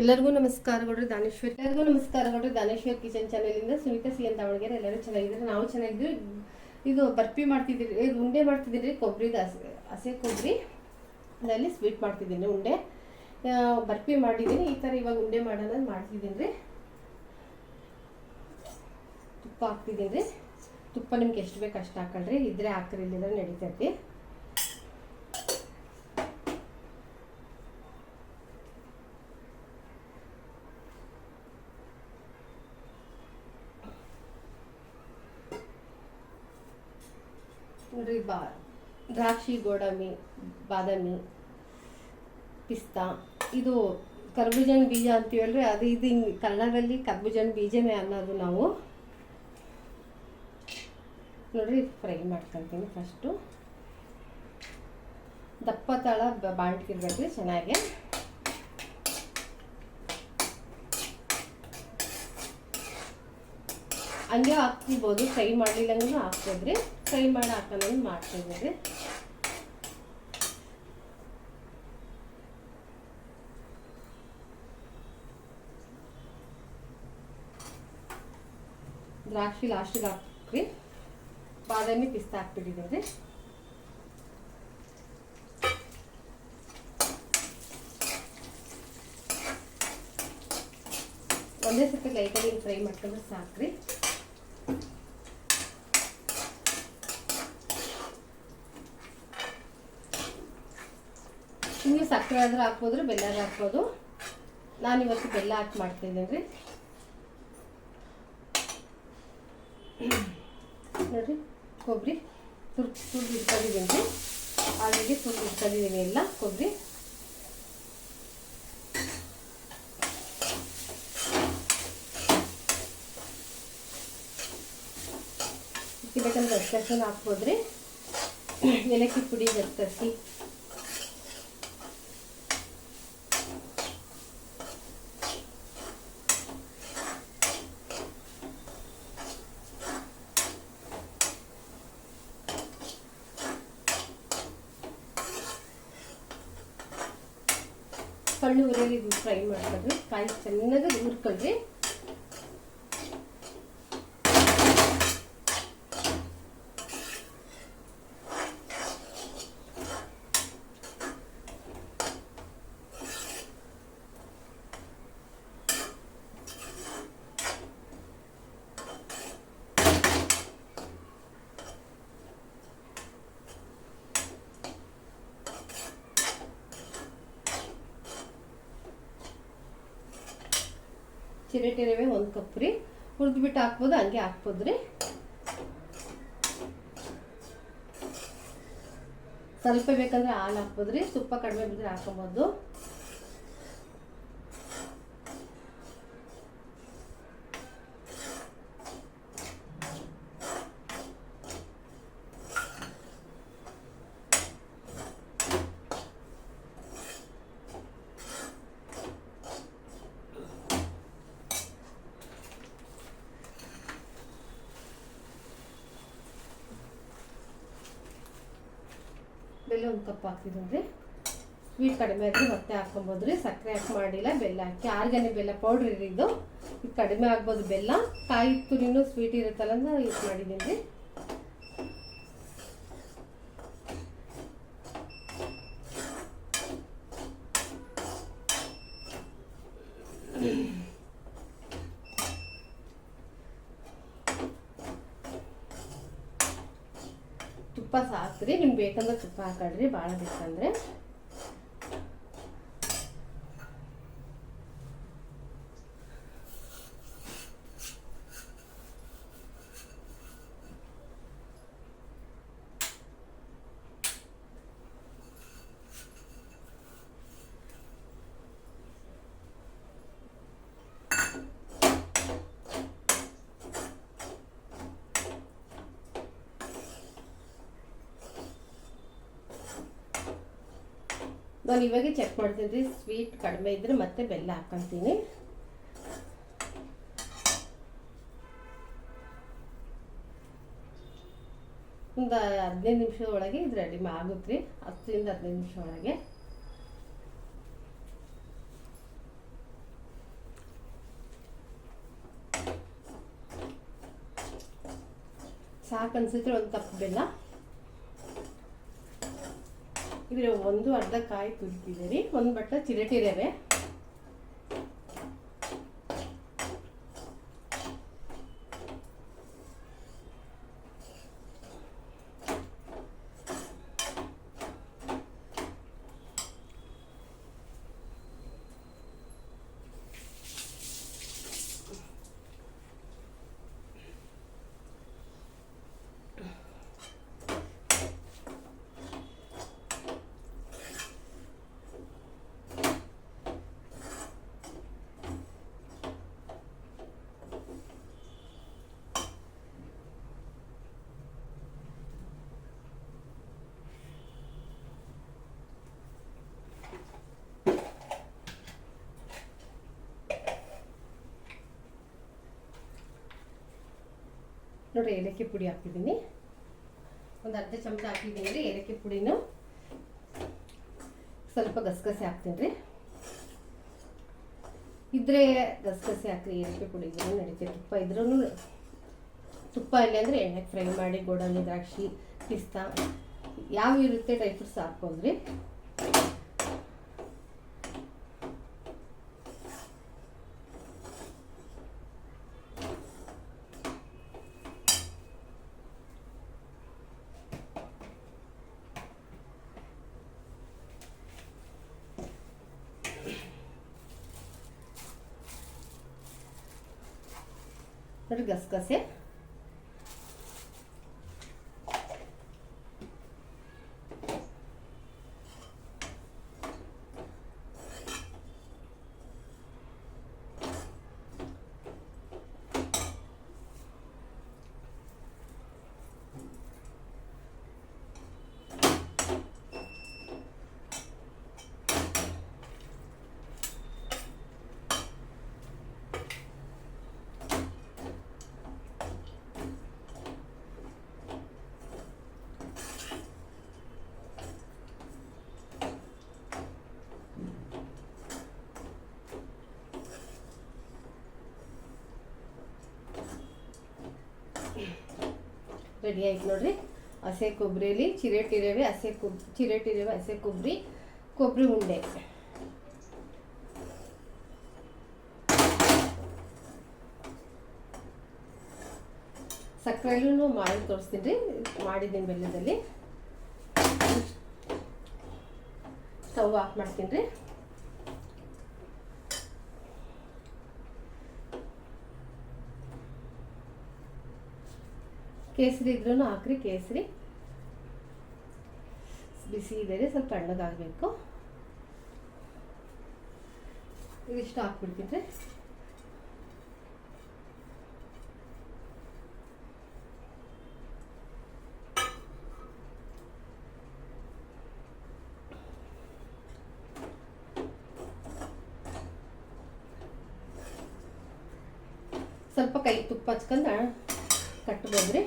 ಎಲ್ಲರಿಗೂ ನಮಸ್ಕಾರಗಳು ದಾನೇಶ್ವರ್. ಎಲ್ಲರಿಗೂ ನಮಸ್ಕಾರಗಳು ದಾನೇಶ್ವರ್ ಕಿಚನ್ ಚಾನೆಲಿಂದ ಸುನೀತಾ ಸಿ ಅಂತ ಅವಳಿಗೆ. ಎಲ್ಲರೂ ಚೆನ್ನಾಗಿದ್ದಾರೆ? ನಾವು ಚೆನ್ನಾಗಿದ್ವಿ ಇದು ಬರ್ಫಿ ಮಾಡ್ತಿದ್ದೀರಿ. ಇದು ಉಂಡೆ ಮಾಡ್ತಿದ್ದೀರಿ ಕೊಬ್ಬರಿದು ಹಸೆ ಹಸೆ ಕೊಬ್ಬರಿ. ಅದರಲ್ಲಿ ಸ್ವೀಟ್ ಮಾಡ್ತಿದ್ದೀನಿ ಉಂಡೆ. ಬರ್ಫಿ ಮಾಡಿದ್ದೀನಿ. ಈ ಥರ ಇವಾಗ ಉಂಡೆ ಮಾಡೋಣ ಮಾಡ್ತಿದ್ದೀನಿ ರೀ ತುಪ್ಪ ಹಾಕ್ತಿದ್ದೀನಿ ರೀ ತುಪ್ಪ ನಿಮ್ಗೆ ಎಷ್ಟು ಬೇಕು ಅಷ್ಟು ಹಾಕಲ್ರಿ ಇದ್ರೆ ಹಾಕ್ರಿ ಇಲ್ಲಿದ್ರೆ ನಡೀತೈತಿ. ನೋಡ್ರಿ ಬಾ, ದ್ರಾಕ್ಷಿ, ಗೋಡಂಬಿ, ಬಾದಾಮಿ, ಪಿಸ್ತಾ, ಇದು ಕರ್ಬೂಜನ ಬೀಜ ಅಂತೀವಲ್ರಿ ಅದು ಇದು ಹಿಂಗೆ ಕನ್ನಡದಲ್ಲಿ ಕರ್ಬೂಜನ್ ಬೀಜನೇ ಅನ್ನೋದು ನಾವು ನೋಡ್ರಿ, ಫ್ರೈ ಮಾಡ್ಕೊತೀನಿ ಫಸ್ಟು ದಪ್ಪ ತಳ ಬಾಂಟ್ಗಿರ್ಬೇಕು ಚೆನ್ನಾಗಿ. ಹಂಗೆ ಹಾಕ್ತಿರ್ಬೋದು. ಫ್ರೈ ಮಾಡಲಿಲ್ಲ ಅಂದ್ರೂ ಹಾಕ್ತಿದ್ರಿ. ಫ್ರೈ ಮಾಡಿ ಹಾಕೋಣ ಮಾಡ್ತಿದ್ದೀವಿ ದ್ರಾಕ್ಷಿ ಲಾಸ್ಟಿಗೆ ಹಾಕ್ರಿ ಬಾದಾಮಿ ಪಿಸ್ತಾ ಹಾಕ್ಬಿಟ್ಟಿದ್ದೀವಿ ಒಂದೇ ಸರ್ತಿ ಲೈಟಲ್ಲಿ ಫ್ರೈ ಮಾಡ್ಕೊಂಡ್ರೆ ಸಾಕ್ರಿ ನೀವು ಸಕ್ಕರೆ ಆದ್ರೆ ಹಾಕ್ಬೋದ್ರೆ, ಬೆಲ್ಲ ಹಾಕ್ಬೋದು. ನಾನು ಇವತ್ತು ಬೆಲ್ಲ ಹಾಕಿ ಮಾಡ್ತಿದ್ದೀನಿ ರೀ. ನೋಡ್ರಿ, ಕೊಬ್ಬರಿ ತುರ್, ತುರ್ದು ಇಟ್ಕೊಂಡಿದ್ದೀನಿ ರೀ. ಆಲ್ರೆಡಿ ತುರ್ದು ಇಟ್ಕೊಂಡಿದ್ದೀನಿ ಎಲ್ಲ, ಕೊಬ್ಬರಿ. ಬೇಕಂದ್ರೆ ಗಸಗಸನ ಹಾಕ್ಬೋದ್ರಿ. ಏಲಕ್ಕಿ ಪುಡಿ ಗಸಗಸಿ ಕಳ್ಳು ಉರಿಯಲ್ಲಿ ಫ್ರೈ ಮಾಡ್ಕೊಳ್ರಿ ಕಾಯಿ ಚೆನ್ನಾಗಿ ಹುರ್ಕೊಳ್ರಿ ಚಿರಟೆ ರವೆ ಒಂದು ಕಪ್ ರೀ ಹುರಿದ್ಬಿಟ್ಟು ಹಾಕ್ಬೋದು, ಹಂಗೆ ಹಾಕ್ಬೋದು ರೀ ಸ್ವಲ್ಪ ಬೇಕಂದ್ರೆ ಹಾಲು ಹಾಕ್ಬೋದು ರೀ ತುಪ್ಪ ಕಡಿಮೆ ಬಿದ್ದರೆ ಹಾಕೊಬೋದು ಬೆಲ್ಲ ಒಂದು ಕಪ್ ಹಾಕ್ತಿದ್ರಿ ಸ್ವೀಟ್ ಕಡಿಮೆ ಆದರೆ ಮತ್ತೆ ಹಾಕೊಬೋದು ರೀ. ಸಕ್ಕರೆ ಹಾಕಿ ಮಾಡಿಲ್ಲ, ಬೆಲ್ಲ ಹಾಕಿ. ಆರ್ಗ್ಯಾನಿಕ್ ಬೆಲ್ಲ ಪೌಡ್ರ್ ಇದು ಇದು. ಕಡಿಮೆ ಆಗ್ಬೋದು ಬೆಲ್ಲ. ಕಾಯಿ ತುರಿನೂ ಸ್ವೀಟ್ ಇರುತ್ತಲ್ಲ ಅಂದ್ರೆ ಯೂಸ್ ಮಾಡಿದ್ದೀನಿ ರೀ. ತುಪ್ಪ ಸಾಕ್ರಿ ನಿಮ್ಗೆ ಬೇಕಂದ್ರೆ ತುಪ್ಪ ಹಾಕೊಳ್ರಿ ಭಾಳ ಬೇಕಂದ್ರೆ. ನಾನು ಇವಾಗ ಚೆಕ್ ಮಾಡ್ತೀನಿ ಸ್ವೀಟ್ ಕಡಿಮೆ ಇದ್ದರೆ ಮತ್ತೆ ಬೆಲ್ಲ ಹಾಕೊಂತೀನಿ. ಒಂದು ಹದಿನೈದು ನಿಮಿಷ ಒಳಗೆ ಇದು ರೆಡಿ ಆಗುತ್ತೆ ರೀ ಹತ್ತರಿಂದ ಹದಿನೈದು ನಿಮಿಷ ಒಳಗೆ. ಸಾಕು ಅನಿಸಿದ್ರೆ ಒಂದು ಕಪ್ ಬೆಲ್ಲ. ಇದ್ರೆ ಒಂದು ಅರ್ಧ ಕಾಯಿ ತುರಿತಿದ್ದೀರಿ ಒಂದು ಬಟ್ಟ ಚಿರಟಿ ನೋಡ್ರಿ ಏಲಕ್ಕಿ ಪುಡಿ ಹಾಕ್ತಿದ್ದೀನಿ. ಒಂದು ಅರ್ಧ ಚಮಚ ಹಾಕಿದ್ದೀನಿ ರೀ ಏಲಕ್ಕಿ ಪುಡಿನೂ ಸ್ವಲ್ಪ ಗಸಗಸೆ ಹಾಕ್ತೀನಿ ರೀ. ಇದ್ರೆ ಗಸಗಸೆ ಹಾಕಿ ಏಲಕ್ಕಿ ಪುಡಿ ನಡೀತದೆ ತುಪ್ಪ ಇದ್ರೂ ತುಪ್ಪ ಇಲ್ಲ ಅಂದರೆ ಎಣ್ಣೆಗೆ ಫ್ರೈ ಮಾಡಿ, ಗೋಡಂಬಿ, ದ್ರಾಕ್ಷಿ, ಪಿಸ್ತಾ, ಯಾವ ಇರುತ್ತೆ ಡ್ರೈ ಫ್ರೂಟ್ಸ್ ನೋಡಿ ರೆಡಿ ಆಯ್ತು ನೋಡ್ರಿ. ಹಸೆ ಕೊಬ್ಬರಿಲಿ ಚಿರೇಟಿರೇವೆ, ಹಸೆ ಕೊಬ್ ಚಿರೇಟಿ ರವೆ ಹಸೆ ಕೊಬ್ಬರಿ ಕೊಬ್ಬರಿ ಉಂಡೆ. ಸಕ್ಕರೆಲ್ಲೂ ಮಾಡಿ ತೋರಿಸ್ತೀನಿ ರೀ. ಮಾಡಿದ್ದೀನಿ ಬೆಲ್ಲದಲ್ಲಿ. ಸ್ಟವ್ ಆಫ್ ಮಾಡ್ತೀನಿ ರೀ. ಕೇಸರಿ ಇದ್ರೂ ಹಾಕ್ರಿ, ಕೇಸರಿ. ಬಿಸಿ ಇದೆ ಸ್ವಲ್ಪ ತಣ್ಣಗಾಗಬೇಕು ಇದಿಷ್ಟು ಹಾಕ್ಬಿಡ್ತಿದ್ರೆ. ಸ್ವಲ್ಪ ಕೈ ತುಪ್ಪ ಹಚ್ಕೊಂಡು ಕಟ್ಬೋದ್ರಿ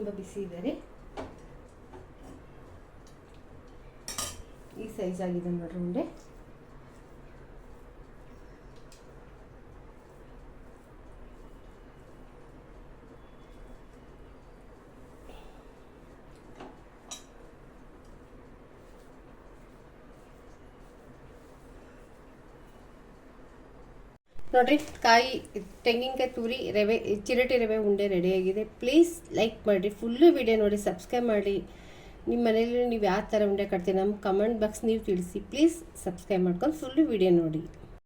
ತುಂಬ ಬಿಸಿ ಇದೆ ರೀ ಈ ಸೈಜ್ ಆಗಿದೆ ನೋಡ್ರಿ ಉಂಡೆ ನೋಡ್ರಿ, ಕಾಯಿ, ತೆಂಗಿನಕಾಯಿ, ತುರಿ, ರವೆ, ಚಿರಟಿ ರವೆ ಉಂಡೆ ರೆಡಿಯಾಗಿದೆ ಪ್ಲೀಸ್ ಲೈಕ್ ಮಾಡಿರಿ. ಫುಲ್ಲು ವಿಡಿಯೋ ನೋಡಿ ಸಬ್ಸ್ಕ್ರೈಬ್ ಮಾಡಿ ನಿಮ್ಮ ಮನೇಲಿ ನೀವು ಯಾವ ಥರ ಉಂಡೆ ಕಟ್ತೀರಿ ನಮ್ಮ ಕಮೆಂಟ್ ಬಾಕ್ಸ್ ನೀವು ತಿಳಿಸಿ. ಪ್ಲೀಸ್ ಸಬ್ಸ್ಕ್ರೈಬ್ ಮಾಡ್ಕೊಂಡು ಫುಲ್ಲು ವಿಡಿಯೋ ನೋಡಿ.